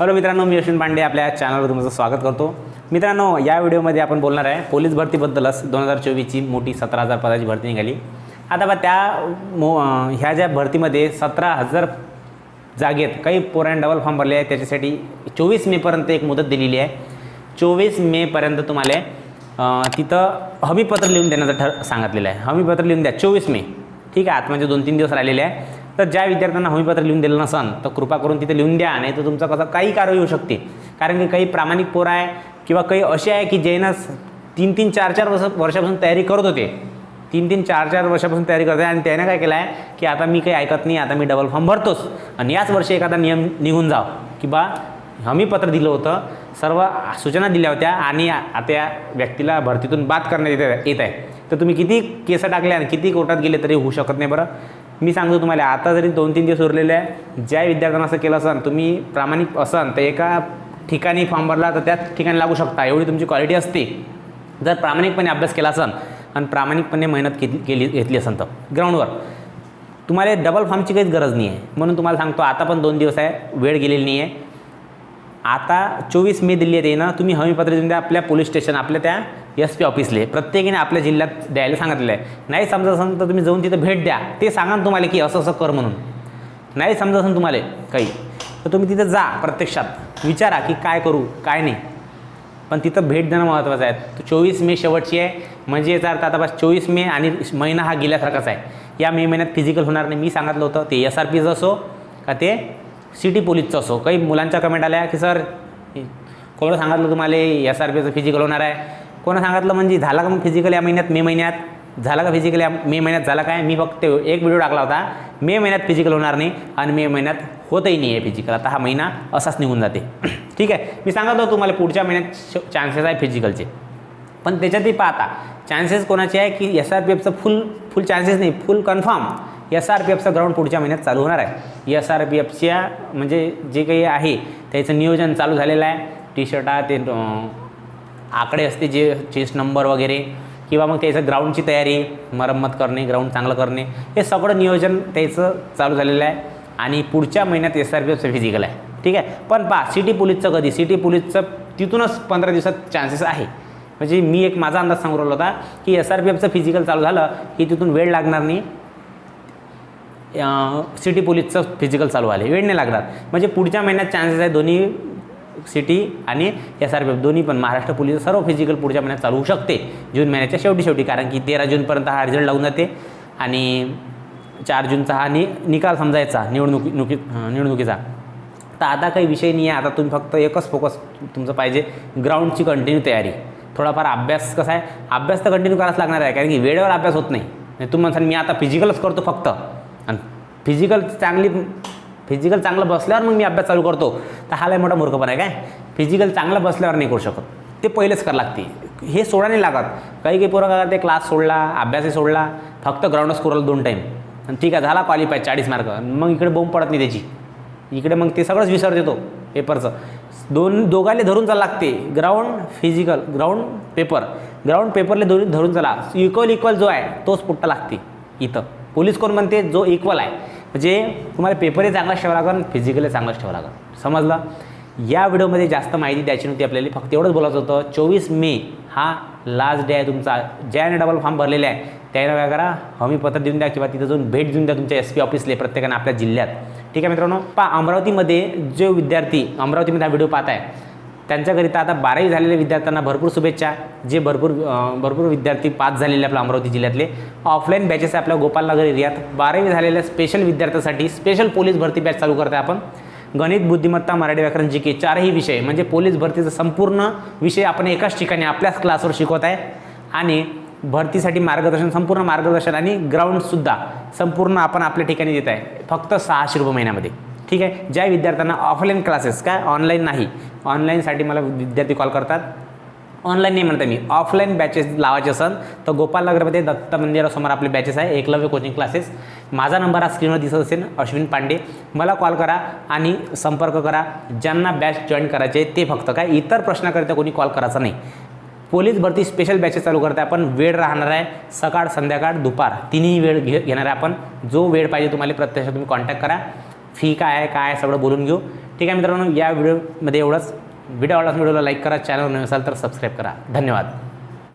Hello मित्रांनो मी अश्विन पांडे आपल्या चॅनलवर तुमचं स्वागत करतो. मित्रांनो या व्हिडिओमध्ये आपण बोलणार आहे पोलीस भरतीबद्दलच दोन हजार चोवीसची मोठी सतरा हजार पदाची भरती निघाली. आता बा त्या मो ह्या ज्या भरतीमध्ये सतरा हजार जागेत काही पोरांनी डबल फॉर्म भरले आहे त्याच्यासाठी चोवीस मेपर्यंत एक मुदत दिलेली आहे. चोवीस मेपर्यंत तुम्हाला तिथं हमीपत्र लिहून देण्याचं ठर सांगितलेलं आहे. हमीपत्र लिहून द्या चोवीस मे. ठीक आहे आत म्हणजे दोन तीन दिवस राहिलेले आहे. तर ज्या विद्यार्थ्यांना हमीपत्र लिहून दिलं नसन तर कृपा करून तिथे लिहून द्या नाही तर तुमचं कसं काही कारवाई होऊ शकते. कारण की काही प्रामाणिक पोरं आहे किंवा काही असे आहे की ज्यांना तीन तीन चार चार वर्ष वर्षापासून तयारी करत होते. तीन तीन चार चार वर्षापासून तयारी करते आणि त्याने काय केलं आहे की आता मी काही ऐकत नाही आता मी डबल फॉर्म भरतोच. आणि याच वर्षी एखादा नियम निघून जाव की बा हमीपत्र दिलं होतं सर्व सूचना दिल्या होत्या आणि आता या व्यक्तीला भरतीतून बाद करण्यात येत येत आहे. तर तुम्ही किती केस टाकल्या आणि किती कोर्टात गेले तरी होऊ शकत नाही बरं. मी सांगतो तुम्हाला आता जरी दोन तीन दिवस उरलेले आहे ज्या विद्यार्थ्यांना असं केलं असाल तुम्ही प्रामाणिक असाल तर एका ठिकाणी फॉर्म भरला तर त्याच ठिकाणी लागू शकता एवढी तुमची क्वालिटी असते. जर प्रामाणिकपणे अभ्यास केला असन आणि प्रामाणिकपणे मेहनत केली केली घेतली असेल तर. ग्राउंडवर तुम्हाला डबल फॉर्मची काहीच गरज नाही आहे म्हणून तुम्हाला सांगतो आता पण दोन दिवस आहे वेळ गेलेली नाही आहे आता चोवीस मे दिल्ली आहे ना तुम्ही हमीपत्र देऊन द्या आपल्या पोलीस स्टेशन आपल्या त्या एस पी ऑफिसले प्रत्येकीने आपल्या जिल्ह्यात द्यायला सांगितलेलं आहे. नाही समजत असेल तर तुम्ही जाऊन तिथं भेट द्या. ते सांगा ना तुम्हाला की असं असं कर म्हणून. नाही समजत असेल तुम्हाला काही. तर तुम्ही तिथं जा प्रत्यक्षात. विचारा की काय करू काय नाही. पण तिथं भेट देणं महत्त्वाचं आहे. चोवीस मे शेवटची आहे. म्हणजे याचा अर्थ आता बस चोवीस मे आणि महिना हा गेल्यासारखाच आहे. या मे महिन्यात फिजिकल होणार नाही. मी सांगितलं होतं ते एस आर पीचं असो का ते सिटी पोलीसचं असो. काही मुलांच्या कमेंट आल्या की सर कोण सांगितलं तुम्हाला एस आर पीचं फिजिकल होणार आहे? कोणं सांगितलं म्हणजे झाला का मग फिजिकल या महिन्यात मे महिन्यात? झाला का फिजिकल या मे महिन्यात झाला काय? मी फक्त एक व्हिडिओ टाकला होता. मे महिन्यात फिजिकल होणार नाही आणि मे महिन्यात होतही नाही आहे फिजिकल आता हा महिना असाच निघून जाते. ठीक आहे. मी सांगत होतो तुम्हाला पुढच्या महिन्यात चान्सेस आहे फिजिकलचे पण त्याच्यातही पाहता चान्सेस कोणाचे आहे की एस आर पी एफचं फुल फुल चान्सेस नाही full confirm S R P एफचं ground पुढच्या महिन्यात चालू होणार आहे. एस आर पी एफच्या म्हणजे जे काही आहे त्याचं नियोजन चालू झालेलं आहे. टी शर्टा ते आकडे असते जे चेस्ट नंबर वगैरे किंवा मग त्याचं ग्राउंडची तयारी मरम्मत करणे ग्राउंड चांगलं करणे हे सगळं नियोजन त्याचं चालू झालेलं आहे. आणि पुढच्या महिन्यात एस आर पी एफचं फिजिकल आहे. ठीक आहे? पण पहा सिटी पोलीसचं कधी? सिटी पोलीसचं तिथूनच पंधरा दिवसात चान्सेस आहे. म्हणजे मी एक माझा अंदाज सांगू राहिला होता की एस आर पी एफचं फिजिकल चालू झालं की तिथून वेळ लागणार नाही. सिटी पोलीसचं फिजिकल चालू आले वेळ नाही लागणार. म्हणजे पुढच्या महिन्यात चान्सेस आहे दोन्ही सिटी आणि एस आर पी एफ दोन्ही पण महाराष्ट्र पोलीस सर्व फिजिकल पुढच्या महिन्यात चालू होऊ शकते. जून महिन्याच्या शेवटी शेवटी कारण की तेरा जूनपर्यंत हा रिझल्ट लागून जाते. आणि चार जूनचा हा नि निकाल समजायचा निवडणुकी नुकी निवडणुकीचा. तर आता काही विषय नाही आहे. आता तुम्ही फक्त एकच फोकस तुमचं पाहिजे ग्राउंडची कंटिन्यू तयारी. थोडाफार अभ्यास कसा आहे? अभ्यास तर कंटिन्यू करावाच लागणार आहे कारण की वेळेवर अभ्यास होत नाही. नाही तुम्ही म्हणसान मी आता फिजिकलच करतो फक्त. आणि फिजिकल चांगली फिजिकल चांगलं बसल्यावर मग मी अभ्यास चालू करतो. तर हा लय मोठा मूर्खपणा आहे काय? फिजिकल चांगलं बसल्यावर नाही करू शकत. ते पहिलेच करावं लागते. हे सोडा नाही लागत. काही काही पोरं काय करते क्लास सोडला अभ्यासही सोडला फक्त ग्राउंडच स्कोरला दोन टाईम आणि ठीक आहे झाला क्वालिफाय चाळीस मार्क मग इकडे बोंब पडत नाही त्याची. इकडे मग ते सगळंच विसर देतो पेपरचं दोन दोघाले धरून चाला लागते. Ground physical ground paper ground पेपरले दोन्ही धरून चला. इक्वल इक्वल जो आहे तोच पुट्टा लागते. इथं. पोलीस कोण म्हणते? जो इक्वल आहे. म्हणजे तुम्हाला पेपरही चांगलाच ठेवा लागेल फिजिकली चांगलाच ठेवा लागेल. समजलं? या व्हिडिओमध्ये जास्त माहिती द्यायची नव्हती आपल्याला फक्त एवढंच बोलायचं होतं चोवीस मे हा लास्ट डे आहे तुमचा. ज्याने डबल फॉर्म भरलेला आहे त्याने काय करा हमीपत्र देऊन द्या किंवा तिथं जाऊन भेट देऊन द्या तुमच्या एस पी ऑफिसले प्रत्येकाने आपल्या जिल्ह्यात. ठीक आहे मित्रांनो पा अमरावतीमध्ये जो विद्यार्थी अमरावतीमध्ये हा व्हिडिओ पाहत आहे त्यांच्याकरिता आता बारावी झालेल्या विद्यार्थ्यांना भरपूर शुभेच्छा. जे भरपूर भरपूर विद्यार्थी पास झालेले आपल्या अमरावती जिल्ह्यातले. ऑफलाईन बॅचेस आहे आपल्या गोपालनगर एरियात. बारावी झालेल्या स्पेशल विद्यार्थ्यांसाठी स्पेशल पोलीस भरती बॅच चालू करते आपण. गणित बुद्धिमत्ता मराठी व्याकरण जी के चारही विषय म्हणजे पोलीस भरतीचा संपूर्ण विषय आपण एकाच ठिकाणी आपल्याच क्लासवर शिकवत आहे. आणि भरतीसाठी मार्गदर्शन संपूर्ण मार्गदर्शन आणि ग्राउंडसुद्धा संपूर्ण आपण आपल्या ठिकाणी देत आहे. फक्त सहाशे रुपये महिन्यामध्ये. ठीक आहे? ज्या विद्यार्थ्यांना ऑफलाईन क्लासेस काय? ऑनलाईन नाही. ऑनलाईनसाठी मला विद्यार्थी कॉल करतात. ऑनलाईन नाही म्हणता मी. ऑफलाईन बॅचेस लावायचे असन तर गोपालनगरमध्ये दत्त मंदिरासमोर आपले बॅचेस आहे. एकलव्य कोचिंग क्लासेस माझा नंबर हा स्क्रीनवर दिसत असेल अश्विन पांडे. मला कॉल करा आणि संपर्क करा. ज्यांना बॅच जॉईन करायचे ते फक्त काय? इतर प्रश्नाकरिता कोणी कॉल करायचा नाही. पोलीस भरती स्पेशल बॅचेस चालू करते आपण. वेळ राहणार आहे. सकाळ संध्याकाळ दुपार. तिन्ही वेळ घे घेणार आहे आपण. जो वेळ पाहिजे तुम्हाला प्रत्यक्ष तुम्ही कॉन्टॅक्ट करा. फी काय आहे काय आहे सगळं बोलून घेऊ. ठीक आहे मित्रांनो या व्हिडिओमध्ये एवढंच. व्हिडिओ आवडला व्हिडिओला लाईक करा चॅनल नसाल तर सबस्क्राईब करा. धन्यवाद.